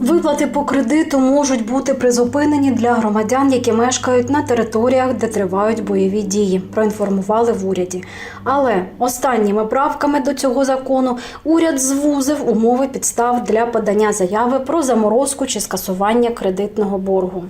Виплати по кредиту можуть бути призупинені для громадян, які мешкають на територіях, де тривають бойові дії. Проінформували в уряді. Але останніми правками до цього закону уряд звузив умови підстав для подання заяви про заморозку чи скасування кредитного боргу.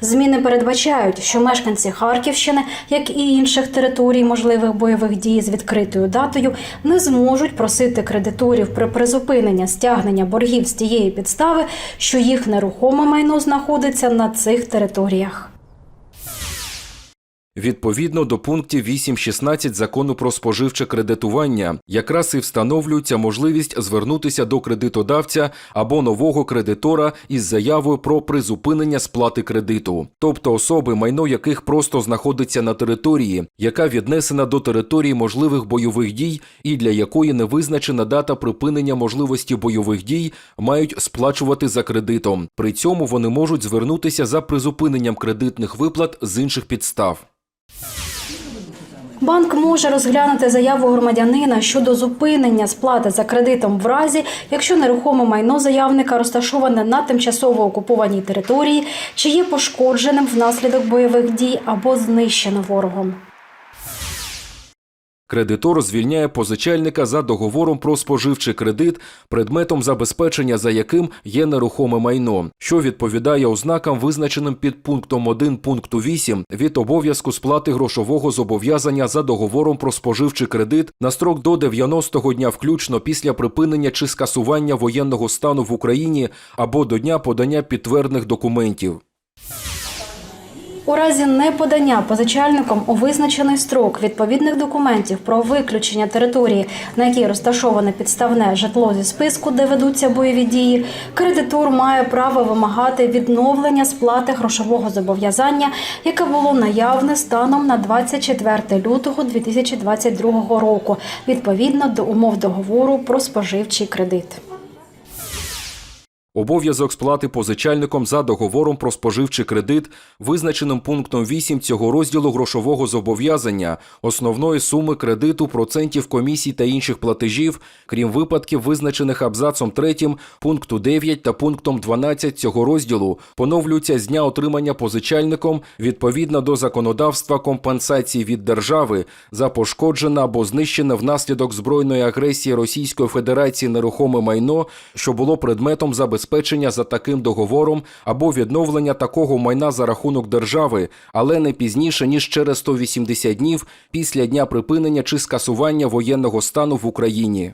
Зміни передбачають, що мешканці Харківщини, як і інших територій можливих бойових дій з відкритою датою, не зможуть просити кредиторів про призупинення стягнення боргів з тієї підстави, що їх нерухоме майно знаходиться на цих територіях. Відповідно до пунктів 8.16 закону про споживче кредитування, якраз і встановлюється можливість звернутися до кредитодавця або нового кредитора із заявою про призупинення сплати кредиту, тобто особи, майно яких просто знаходиться на території, яка віднесена до території можливих бойових дій і для якої не визначена дата припинення можливості бойових дій, мають сплачувати за кредитом. При цьому вони можуть звернутися за призупиненням кредитних виплат з інших підстав. Банк може розглянути заяву громадянина щодо зупинення сплати за кредитом в разі, якщо нерухоме майно заявника розташоване на тимчасово окупованій території, чи є пошкодженим внаслідок бойових дій або знищено ворогом. Кредитор звільняє позичальника за договором про споживчий кредит, предметом забезпечення за яким є нерухоме майно, що відповідає ознакам, визначеним під пунктом 1 пункту 8 від обов'язку сплати грошового зобов'язання за договором про споживчий кредит на строк до 90-го дня включно після припинення чи скасування воєнного стану в Україні або до дня подання підтвердних документів. У разі неподання позичальником у визначений строк відповідних документів про виключення території, на якій розташоване підставне житло зі списку, де ведуться бойові дії, кредитор має право вимагати відновлення сплати грошового зобов'язання, яке було наявне станом на 24 лютого 2022 року, відповідно до умов договору про споживчий кредит. Обов'язок сплати позичальником за договором про споживчий кредит, визначеним пунктом 8 цього розділу грошового зобов'язання, основної суми кредиту, процентів комісій та інших платежів, крім випадків, визначених абзацом 3 пункту 9 та пунктом 12 цього розділу, поновлюється з дня отримання позичальником відповідно до законодавства компенсації від держави за пошкоджене або знищене внаслідок збройної агресії Російської Федерації нерухоме майно, що було предметом забезпечення за таким договором або відновлення такого майна за рахунок держави, але не пізніше ніж через 180 днів після дня припинення чи скасування воєнного стану в Україні.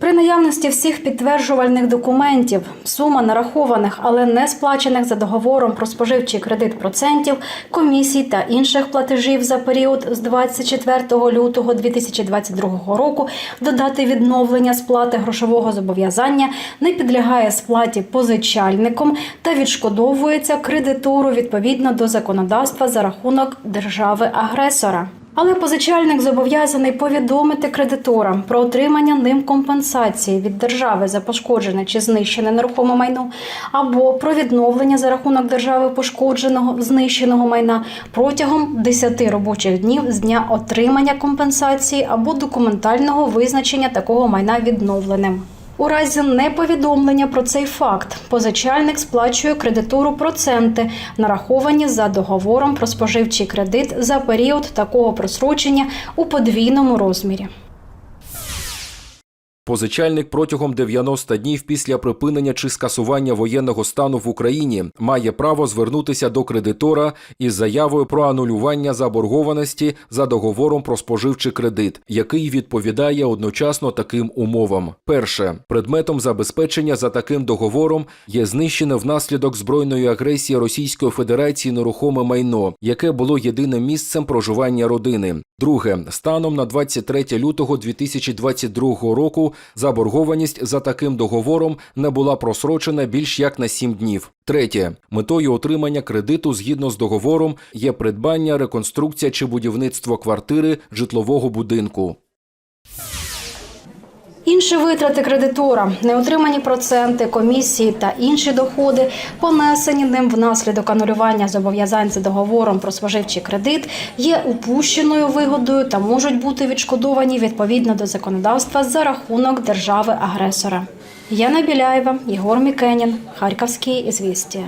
При наявності всіх підтверджувальних документів, сума нарахованих, але не сплачених за договором про споживчий кредит процентів, комісій та інших платежів за період з 24 лютого 2022 року до дати відновлення сплати грошового зобов'язання не підлягає сплаті позичальником та відшкодовується кредитору відповідно до законодавства за рахунок держави-агресора. Але позичальник зобов'язаний повідомити кредитора про отримання ним компенсації від держави за пошкоджене чи знищене нерухоме майно, або про відновлення за рахунок держави пошкодженого знищеного майна протягом 10 робочих днів з дня отримання компенсації або документального визначення такого майна відновленим. У разі неповідомлення про цей факт позичальник сплачує кредитору проценти, нараховані за договором про споживчий кредит за період такого просрочення у подвійному розмірі. Позичальник протягом 90 днів після припинення чи скасування воєнного стану в Україні має право звернутися до кредитора із заявою про анулювання заборгованості за договором про споживчий кредит, який відповідає одночасно таким умовам. Перше, предметом забезпечення за таким договором є знищене внаслідок збройної агресії Російської Федерації нерухоме майно, яке було єдиним місцем проживання родини. Друге, станом на 23 лютого 2022 року заборгованість за таким договором не була просрочена більш як на 7 днів. Третє, метою отримання кредиту згідно з договором є придбання, реконструкція чи будівництво квартири житлового будинку. Інші витрати кредитора, неотримані проценти, комісії та інші доходи, понесені ним внаслідок анулювання зобов'язань за договором про споживчий кредит, є упущеною вигодою та можуть бути відшкодовані відповідно до законодавства за рахунок держави-агресора. Яна Біляєва, Єгор Мікенін, Харківські ізвістія.